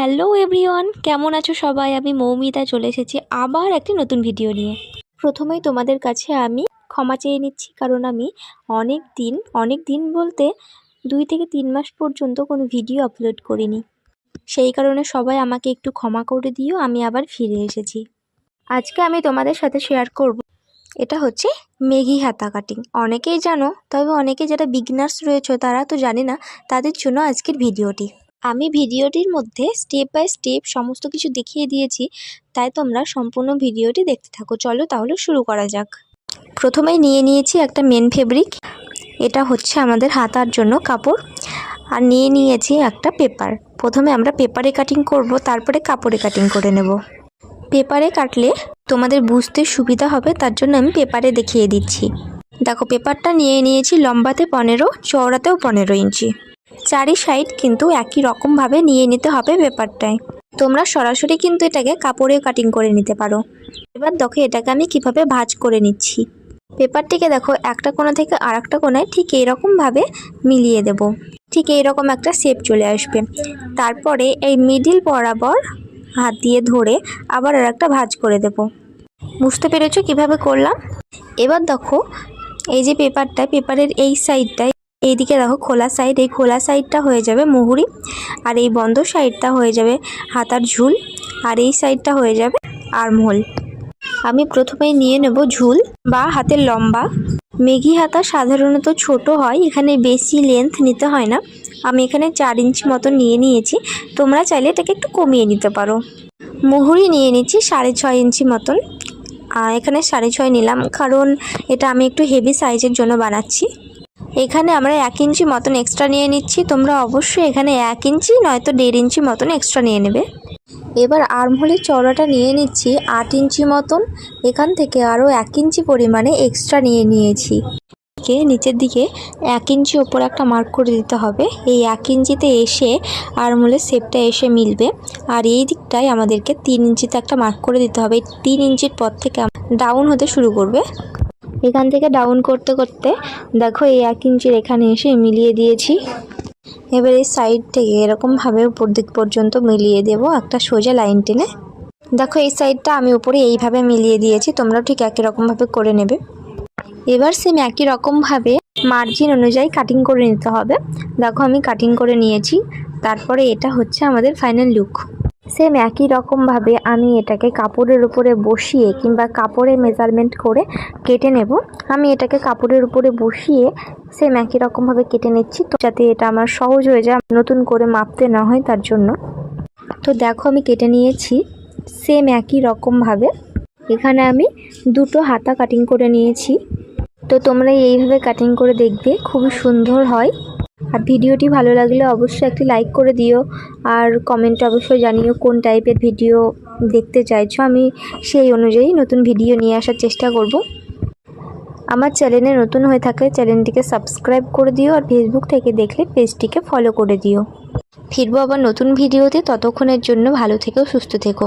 Hello everyone, কেমন আছো সবাই? আমি মৌমিতা, চলে এসেছি আবার একটি নতুন ভিডিও নিয়ে। প্রথমেই তোমাদের কাছে আমি ক্ষমা চেয়ে নিচ্ছি, কারণ আমি অনেক দিন অনেক দিন বলতে দুই থেকে তিন মাস পর্যন্ত কোনো ভিডিও আপলোড করিনি। সেই কারণে সবাই আমাকে একটু ক্ষমা করে দিও, আমি আবার ফিরে এসেছি। আজকে আমি তোমাদের সাথে শেয়ার করব। এটা হচ্ছে মেঘি হাতা কাটিং অনেকেই জানো, তবে অনেকে যারা বিগনার্স রয়েছে তারা তো জানে না, তাদের জন্য আজকের ভিডিওটি। আমি ভিডিওটির মধ্যে স্টেপ বাই স্টেপ সমস্ত কিছু দেখিয়ে দিয়েছি, তাই তোমরা সম্পূর্ণ ভিডিওটি দেখতে থাকো। চলো তাহলে শুরু করা যাক। প্রথমেই নিয়ে নিয়েছি একটা মেন ফেব্রিক এটা হচ্ছে আমাদের হাতার জন্য কাপড়, আর নিয়ে নিয়েছি একটা পেপার প্রথমে আমরা পেপারে কাটিং করব, তারপরে কাপড়ে কাটিং করে নেব। পেপারে কাটলে তোমাদের বুঝতে সুবিধা হবে, তার জন্য আমি পেপারে দেখিয়ে দিচ্ছি। দেখো পেপারটা নিয়ে নিয়েছি লম্বাতে পনেরো, চওড়াতেও পনেরো ইঞ্চি। চারি সাইড কিন্তু একই রকমভাবে নিয়ে নিতে হবে পেপারটায় তোমরা সরাসরি কিন্তু এটাকে কাপড়েও কাটিং করে নিতে পারো। এবার দেখো এটাকে আমি কীভাবে ভাঁজ করে নিচ্ছি। পেপারটিকে দেখো একটা কোণা থেকে আর একটা কোণায় ঠিক এইরকমভাবে মিলিয়ে দেব। ঠিক এইরকম একটা শেপ চলে আসবে। তারপরে এই মিডিল বরাবর হাত দিয়ে ধরে আবার আর একটা ভাঁজ করে দেব। বুঝতে পেরেছ কীভাবে করলাম? এবার দেখো এই যে পেপারটা পেপারের এই সাইডটায় এইদিকে দেখো খোলা সাইড এই খোলা সাইডটা হয়ে যাবে মুহুরি আর এই বন্ধ সাইডটা হয়ে যাবে হাতার ঝুল আর এই সাইডটা হয়ে যাবে আর্মহোল আমি প্রথমেই নিয়ে নেব ঝুল বা হাতের লম্বা। মেঘি হাতা সাধারণত ছোট হয়, এখানে বেশি লেন্থ নিতে হয় না। আমি এখানে চার ইঞ্চি মতো নিয়ে নিয়েছি, তোমরা চাইলে এটাকে একটু কমিয়ে নিতে পারো। মুহুরি নিয়ে নিচ্ছি সাড়ে ছয় ইঞ্চি মতন। এখানে সাড়ে ছয় নিলাম, কারণ এটা আমি একটু হেভি সাইজের জন্য বানাচ্ছি। এখানে আমরা এক ইঞ্চি মতন এক্সট্রা নিয়ে নিচ্ছি। তোমরা অবশ্যই এখানে এক ইঞ্চি, নয়তো দেড় ইঞ্চি মতন এক্সট্রা নিয়ে নেবে। এবার আর্মহোলের চওড়াটা নিয়ে নিচ্ছি আট ইঞ্চি মতন। এখান থেকে আরও এক ইঞ্চি পরিমাণে এক্সট্রা নিয়ে নিয়েছি। কে নিচের দিকে এক ইঞ্চি ওপর একটা মার্ক করে দিতে হবে। এই এক ইঞ্চিতে এসে আর্মহোলের শেপটা এসে মিলবে। আর এই দিকটায় আমাদেরকে তিন ইঞ্চিতে একটা মার্ক করে দিতে হবে। তিন ইঞ্চির পর থেকে ডাউন হতে শুরু করবে। এখান থেকে ডাউন করতে করতে দেখো এই এক ইঞ্চির এখানে এসে মিলিয়ে দিয়েছি। এবার এই সাইড থেকে এরকমভাবে উপর দিক পর্যন্ত মিলিয়ে দেব একটা সোজা লাইন টেনে। দেখো এই সাইডটা আমি উপরে এইভাবে মিলিয়ে দিয়েছি, তোমরাও ঠিক একই রকমভাবে করে নেবে। এবার সেম একই রকমভাবে মার্জিন অনুযায়ী কাটিং করে নিতে হবে। দেখো আমি কাটিং করে নিয়েছি, তারপরে এটা হচ্ছে আমাদের ফাইনাল লুক সেম একই রকমভাবে আমি এটাকে কাপড়ের উপরে বসিয়ে কিংবা কাপড়ে মেজারমেন্ট করে কেটে নেব। আমি এটাকে কাপড়ের উপরে বসিয়ে সেম একই রকমভাবে কেটে নিচ্ছি তো যাতে এটা আমার সহজ হয়ে যায় নতুন করে মাপতে না হয় তার জন্য। তো দেখো আমি কেটে নিয়েছি সেম একই রকমভাবে এখানে আমি দুটো হাতা কাটিং করে নিয়েছি। তো তোমরা এইভাবে কাটিং করে দেখবে খুবই সুন্দর হয়। আর ভিডিওটি ভালো লাগলে অবশ্যই একটি লাইক করে দিও। আর কমেন্টে অবশ্যই জানিও কোন টাইপের ভিডিও দেখতে চাইছো। আমি সেই অনুযায়ী নতুন ভিডিও নিয়ে আসার চেষ্টা করব। আমার চ্যানেলে নতুন হয়ে থাকলে চ্যানেলটিকে সাবস্ক্রাইব করে দিও আর ফেসবুক থেকে দেখলে পেজটিকে ফলো করে দিও। ফিরবো আবার নতুন ভিডিওতে ততক্ষণের জন্য ভালো থেকো, সুস্থ থেকো।